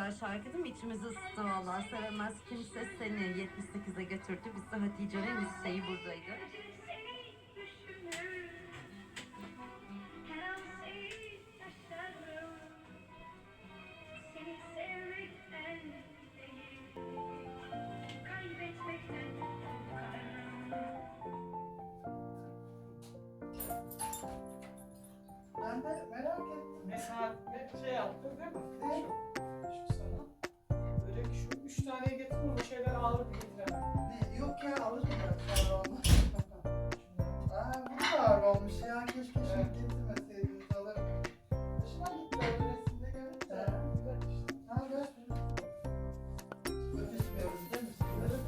güzel şarkı değil mi? İçimizi ısıttı valla. Sevemez kimse seni 78'e götürdü. Biz de Hatice'nin listeyi buradaydı. Ben de merak ettim. Mesela ne şey yaptın değil mi? Ne? Üç taneye getirin bu şeyler ağır bir. Ne? Yok ya alırım ben sonra olmaz. Aa bu da ağır olmuş ya. Keşke Evet. getirmeseydiniz alırım. Hoşuma gitti öyle resimde işte. Ha gel. Öpüşmüyoruz değil mi?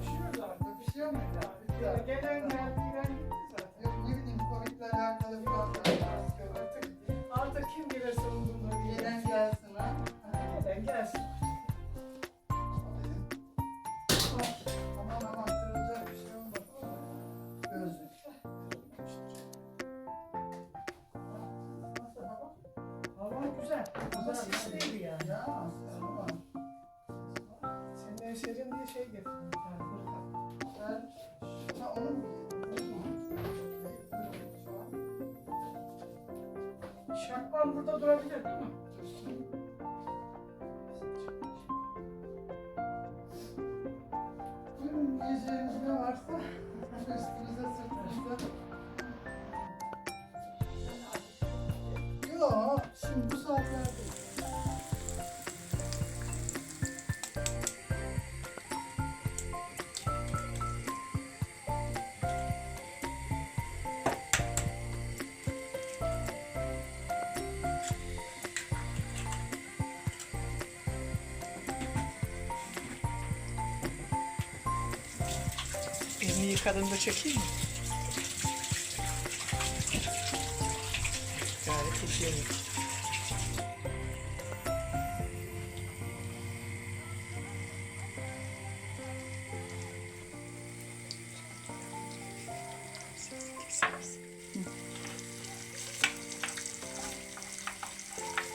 Pişiyor zaten. Öpüşüyor muyuz? Bitti Ya artık. Gelen geldi giden gitti zaten. Yok ne bileyim Covid'le alakalı biraz daha Artık, artık kim gelirse umurumda. Gelen gelsin ha. Gelen gelsin. Ama sisliydi yani. Ya ama Senin en sevdiğin diye şey getirdim. ben ha onu mu giydin? Şu an Şapkan burada durabilir değil mi? Buyurun giyeceğiniz ne varsa üstünüze sırtınıza. Yok şimdi bu saatlerde. Elini yıkadığında çekeyim mi? Gayet.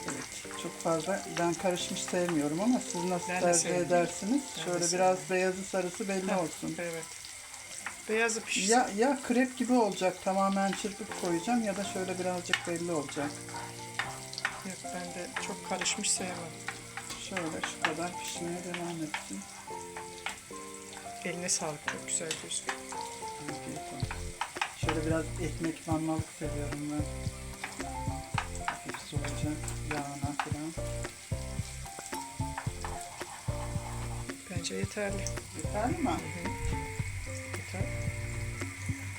Evet, çok fazla ben karışmış sevmiyorum ama siz nasıl Ben tercih edersiniz? Ben Şöyle biraz beyazı sarısı belli olsun. Evet. Beyazı pişsin. Ya ya krep gibi olacak tamamen çırpıp koyacağım ya da şöyle birazcık belli olacak. Yok ben de çok karışmış sevmem. Şöyle şu kadar pişmeye devam etsin. Eline sağlık çok güzel gözüküyor. Şöyle biraz ekmek manmalık seviyorum ben. Hafif soğuyacak yağına falan. Bence yeterli. Yeterli mi? Yeter.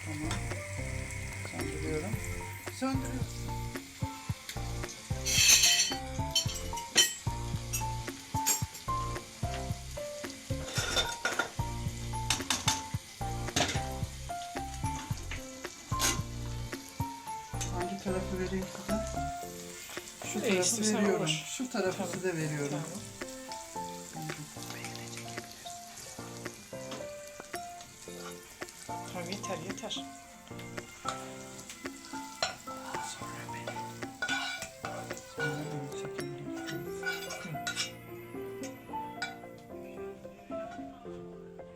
Tamam. Söndürüyorum. Söndürüyorum. Hangi tarafı vereyim size? Şu tarafı veriyorum. Şu tarafı size veriyorum. Tamam yeter yeter.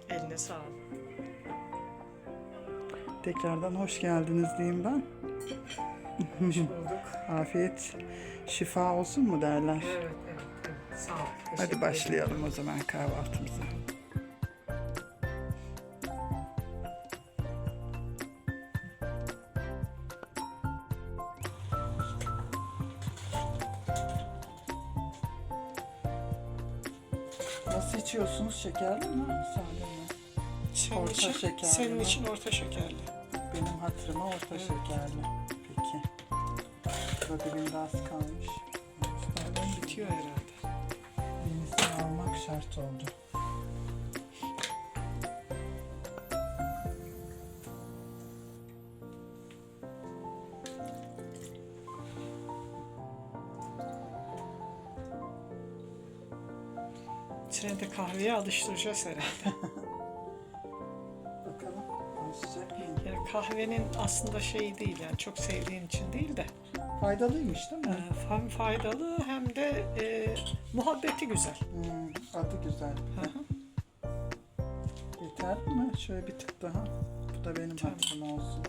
Eline sağlık. Tekrardan hoş geldiniz diyeyim ben. Hoş bulduk. Afiyet, şifa olsun mu derler. Evet, evet, evet. Sağ ol. Hadi başlayalım o zaman kahvaltımıza. Şekerli mi? Mi? Senin Orta için, şekerli senin için orta şekerli. Benim hatırıma orta Evet. şekerli. Peki. Burada dibinde az kalmış. Bitiyor herhalde. Yenisini almak şart oldu. De kahveye alıştıracağız herhalde. Bakalım. Alışacak mıyım? Yani kahvenin aslında şeyi değil yani çok sevdiğin için değil de Faydalıymış değil mi? Ee, hem faydalı hem de e, muhabbeti güzel. Hmm, adı güzel. Hı hı. Yeter mi? Şöyle bir tık daha. Bu da benim Tamam. hakkım olsun.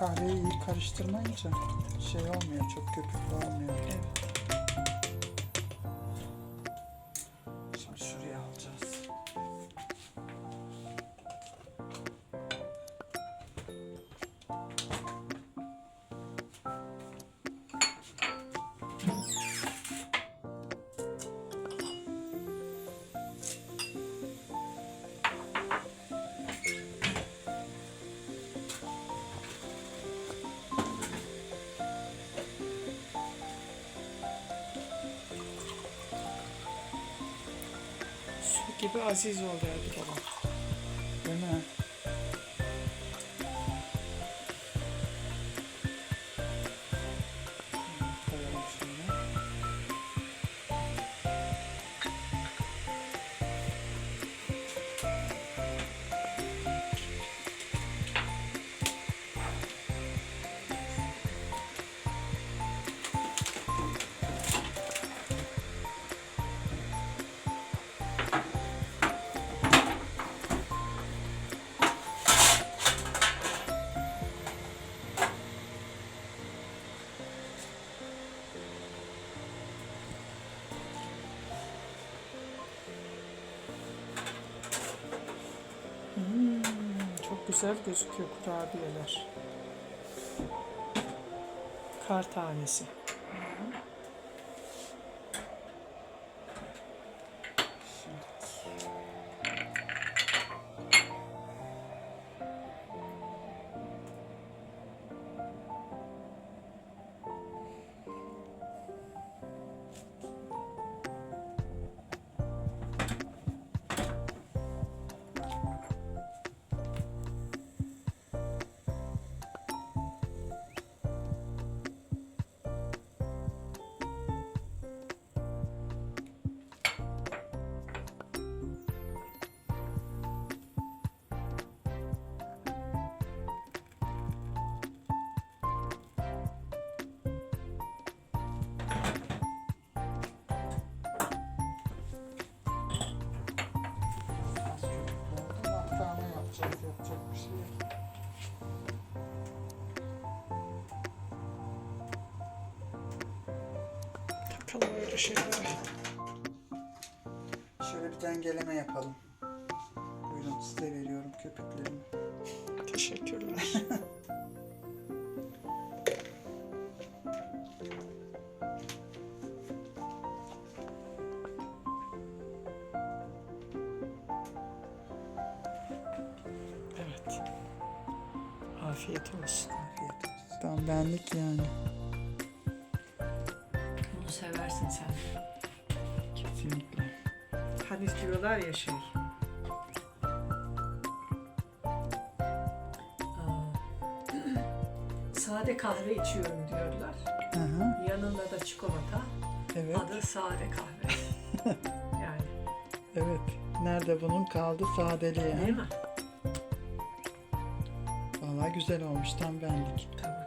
Kahveyi iyi karıştırmayınca şey olmuyor, çok köpüklü olmuyor. Evet. Gibi aziz oluyordu baba. Güzel gözüküyor kurabiyeler. Kar tanesi. Takalım öyle şeylere. Şöyle bir dengeleme yapalım. Buyurun size veriyorum köpüklerimi. Teşekkürler. evet. Afiyet olsun. Afiyet olsun. Tam benlik yani. Seversin sen. Kesinlikle. Hani diyorlar ya şey. Sade kahve içiyorum diyorlar. Hı hı. Yanında da çikolata. Evet. Adı sade kahve. yani Evet. Nerede bunun kaldı sadeliği. değil mi? Vallahi güzel olmuş tam benlik. Tabii.